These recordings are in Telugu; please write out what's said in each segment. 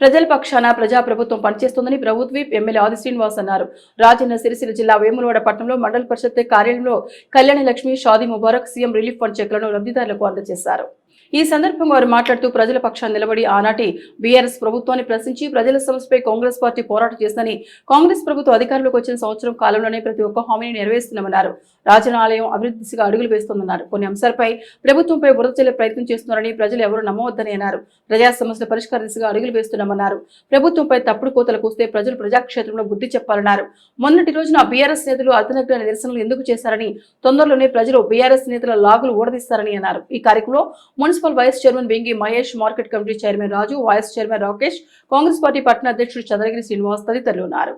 ప్రజల పక్షాన ప్రజా ప్రభుత్వం పనిచేస్తోందని ప్రభుత్వీప్ ఎమ్మెల్యే ఆది శ్రీనివాస్ అన్నారు. రాజన్న సిరిసిల్ల జిల్లా వేములవాడ పట్టణంలో మండల పరిషత్ కార్యాలయంలో Kalyana Lakshmi Shaadi Mubarak CM relief fund చెక్లను లబ్ధిదారులకు అందజేశారు. ఈ సందర్భంగా వారు మాట్లాడుతూ ప్రజల పక్షాన్ని నిలబడి ఆనాటి బీఆర్ఎస్ ప్రభుత్వాన్ని ప్రశ్నించి ప్రజల సమస్యపై కాంగ్రెస్ పార్టీ పోరాటం చేస్తుందని కాంగ్రెస్ ప్రభుత్వం అధికారంలోకి వచ్చిన సంవత్సరం కాలంలోనే ప్రతి ఒక్క హామీని నెరవేరుస్తున్నామన్నారు రాజనాలయం అభివృద్ధి దిశగా అడుగులు వేస్తోందన్నారు. కొన్ని అంశాలపై ప్రభుత్వంపై బురద చెల్లే ప్రయత్నం చేస్తున్నారని ప్రజలు ఎవరూ నమ్మవద్దని అన్నారు. ప్రజా సమస్యల పరిష్కార దిశగా అడుగులు వేస్తున్నామన్నారు. ప్రభుత్వంపై తప్పుడు కోతలు కూస్తే ప్రజలు ప్రజాక్షేత్రంలో బుద్ధి చెప్పాలన్నారు. మొన్నటి రోజున బీఆర్ఎస్ నేతలు అర్ధనగ్న నిరసనలు ఎందుకు చేశారని తొందరలోనే ప్రజలు బీఆర్ఎస్ నేతల లాగులు ఊడదీస్తారని అన్నారు. ఈ కార్యక్రమంలో municipal vice chairman Vengi Mahesh market committee chairman Raju vice chairman Rakesh Congress party పట్టణ అధ్యక్షుడు చంద్రగిరి శ్రీనివాస్ తదితరులు ఉన్నారు.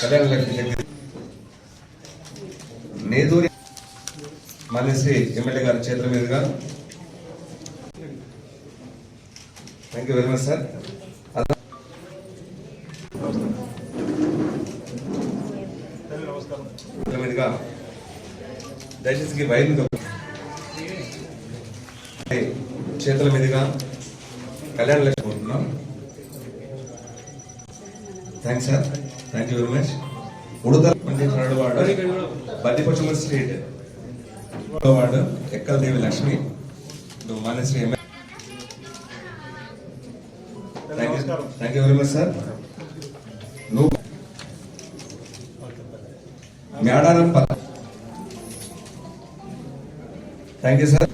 కళ్యాణ లక్ష్మి దగ్గర నేదూరి మాన్యశ్రీ ఎమ్మెల్యే గారి చేతుల మీదుగా. Thank you very much sir చేతుల మీదుగా. దయచేసి ఈ వైర్ మీద చేతుల మీదుగా కళ్యాణ లక్ష్మి కోరుతున్నాం thanks sir thank you very much ఉడత మంచి వార్డు బద్దిపచ్చమ స్ట్రీట్ వార్డు ఎక్కలదేవి లక్ష్మి ఇప్పుడు MS thank you thank you very much sir నువ్వు మేడారం థ్యాంక్ యూ సార్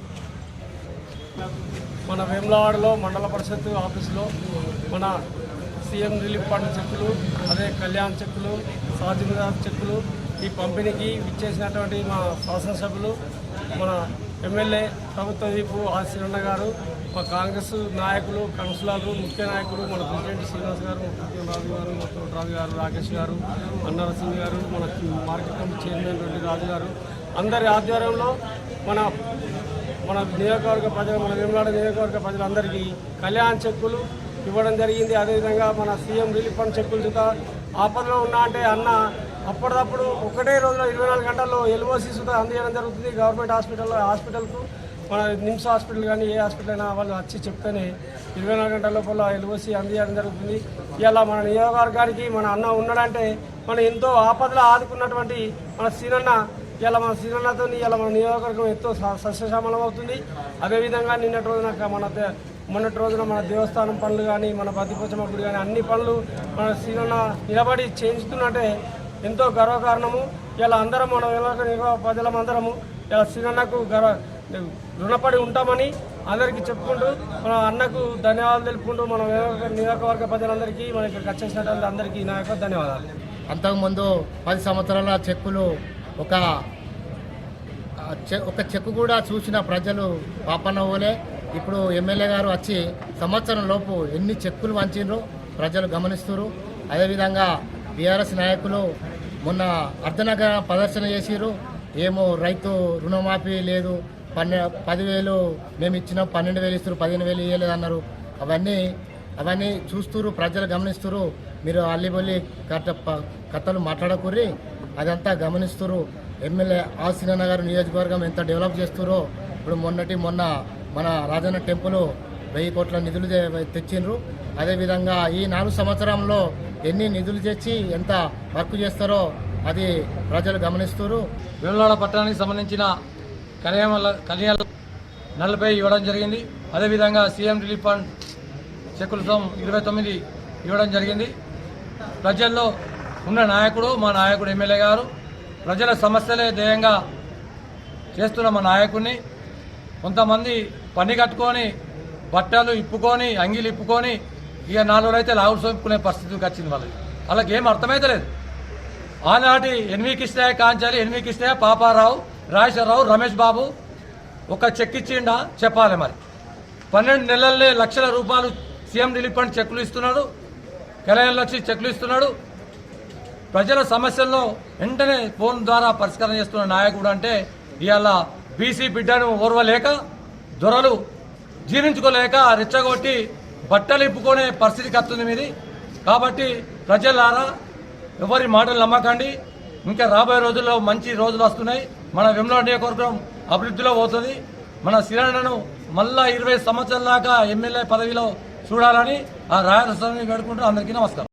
మన వేములవాడలో మండల పరిషత్ ఆఫీసులో మన సీఎం రిలీఫ్ ఫండ్ చెక్కులు అదే కళ్యాణ్ చెక్కులు సాధ్యత చెక్కులు ఈ పంపిణీకి ఇచ్చేసినటువంటి మా శాసనసభ్యులు మన ఎమ్మెల్యే ప్రభుత్వ దీపు ఆశీరణ గారు మా కాంగ్రెస్ నాయకులు కౌన్సిలర్లు ముఖ్య నాయకులు మన ప్రెసిడెంట్ శ్రీనివాస్ గారు రాజు గారు మొత్తం రాజు గారు రాకేష్ గారు అన్నారసింగ్ గారు మన market committee chairman Reddy Raju గారు. అందరి ఆధ్వర్యంలో మన మన నియోజకవర్గ ప్రజలు మన వేములాడ నియోజకవర్గ ప్రజలందరికీ కళ్యాణ చెక్కులు ఇవ్వడం జరిగింది. అదేవిధంగా మన సీఎం రిలీఫ్ ఫండ్ చెక్కులు సుతా ఆపదలో ఉన్నా అంటే అన్న అప్పటిదప్పుడు ఒకటే రోజులో ఇరవై నాలుగు గంటల్లో ఎల్ఓసి సుతా అందజేయడం జరుగుతుంది. గవర్నమెంట్ హాస్పిటల్లో హాస్పిటల్కు మన నిమ్స్ హాస్పిటల్ కానీ ఏ హాస్పిటల్ అయినా వాళ్ళు వచ్చి చెప్తేనే ఇరవై నాలుగు గంటల లోపల ఎల్ఓసి అందజేయడం జరుగుతుంది. ఇలా మన నియోజకవర్గానికి మన అన్న ఉన్నాడంటే మనం ఎంతో ఆపదలో ఆదుకున్నటువంటి మన సీనన్న ఇలా మన శ్రీరన్నతో ఇలా మన నియోజకవర్గం ఎంతో స- సస్యశ్యామలం అవుతుంది అదేవిధంగా నిన్నటి రోజున మన మొన్నటి రోజున మన దేవస్థానం పనులు కానీ మన బతిపోచమ్మ గుడి కానీ అన్ని పనులు మన శ్రీరన్న నిలబడి చేయించుతున్నట్టే ఎంతో గర్వకారణము. ఇలా అందరం మన నియోజక ప్రజలం అందరము ఇలా సీనన్నకు గర్వ రుణపడి ఉంటామని అందరికీ చెప్పుకుంటూ మన అన్నకు ధన్యవాదాలు తెలుపుకుంటూ మన నియోజకవర్గ ప్రజలందరికీ మన ఇక్కడికి వచ్చేసినటువంటి అందరికీ నా యొక్క ధన్యవాదాలు. అంతకుముందు పది సంవత్సరాల చెక్కులు ఒక చె- ఒక చెక్కు కూడా చూసిన ప్రజలు పాపనవ్వులే. ఇప్పుడు ఎమ్మెల్యే గారు వచ్చి సంవత్సరం లోపు ఎన్ని చెక్కులు వంచిండ్రో ప్రజలు గమనిస్తున్నారు అదేవిధంగా బీఆర్ఎస్ నాయకులు మొన్న అర్ధనగర ప్రదర్శన చేసిరు ఏమో రైతు రుణమాఫీ లేదు పన్నె పదివేలు మేము ఇచ్చినాం పన్నెండు వేలు ఇస్తారు పదిహేను వేలు ఇవ్వలేదు అన్నారు. అవన్నీ అవన్నీ చూస్తురు ప్రజలు గమనిస్తురు మీరు అల్లిబొల్లి కట్ట ప- కథలు మాట్లాడకూరి అదంతా గమనిస్తురు. ఎమ్మెల్యే ఆసినన్న గారు నియోజకవర్గం ఎంత డెవలప్ చేస్తురో. ఇప్పుడు మొన్నటి మొన్న మన రాజన్న టెంపుల్ వెయ్యి కోట్ల నిధులు తెచ్చిండ్రు. అదేవిధంగా ఈ నాలుగు సంవత్సరంలో ఎన్ని నిధులు తెచ్చి ఎంత వర్క్ చేస్తారో అది ప్రజలు గమనిస్తారు. వేములవాడ పట్టణానికి సంబంధించిన కళ్యాణ కళ్యాణ నలభై ఇవ్వడం జరిగింది. అదేవిధంగా సీఎం రిలీఫ్ ఫండ్ చెక్కుల సొమ్ ఇరవై తొమ్మిది ఇవ్వడం జరిగింది. ప్రజల్లో ఉన్న నాయకుడు మా నాయకుడు ఎమ్మెల్యే గారు ప్రజల సమస్యలే ధ్యేయంగా చేస్తున్న మా నాయకుడిని కొంతమంది పని కట్టుకొని బట్టలు ఇప్పుకొని అంగిలు ఇప్పుకొని ఇక నాలుగు అయితే లావులు సోపుకునే పరిస్థితికి వచ్చింది వాళ్ళకి వాళ్ళకి ఏం అర్థమైతే లేదు. ఆనాటి ఎన్వి కృష్ణయ్య కాంచాలి ఎన్వి కృష్ణయ్య పాపారావు రాజేశ్వరరావు రమేష్ బాబు ఒక చెక్ ఇచ్చిండా? చెప్పాలి మరి. పన్నెండు నెలల్లో లక్షల రూపాయలు సీఎం రిలీఫ్ ఫండ్ చెక్కులు ఇస్తున్నాడు. కళ్యాణ్ లక్ష చెక్కులు ఇస్తున్నాడు. ప్రజల సమస్యల్లో వెంటనే ఫోన్ ద్వారా పరిష్కారం చేస్తున్న నాయకుడు అంటే ఇవాళ బీసీ బిడ్డను ఓర్వలేక దొరలు జీర్ణించుకోలేక రెచ్చగొట్టి బట్టలు ఇప్పుకునే పరిస్థితికి వస్తుంది మీది. కాబట్టి ప్రజలారా ఎవరి మాటలు నమ్మకండి. ఇంకా రాబోయే రోజుల్లో మంచి రోజులు వస్తున్నాయి. మన వెమ్లాడ నియోజకవర్గం అభివృద్ధిలో పోతుంది. మన శిరణను మళ్ళా ఇరవై సంవత్సరాల దాకా ఎమ్మెల్యే పదవిలో చూడాలని ఆ రాయలస్వామి వేడుకుంటూ అందరికీ నమస్కారం.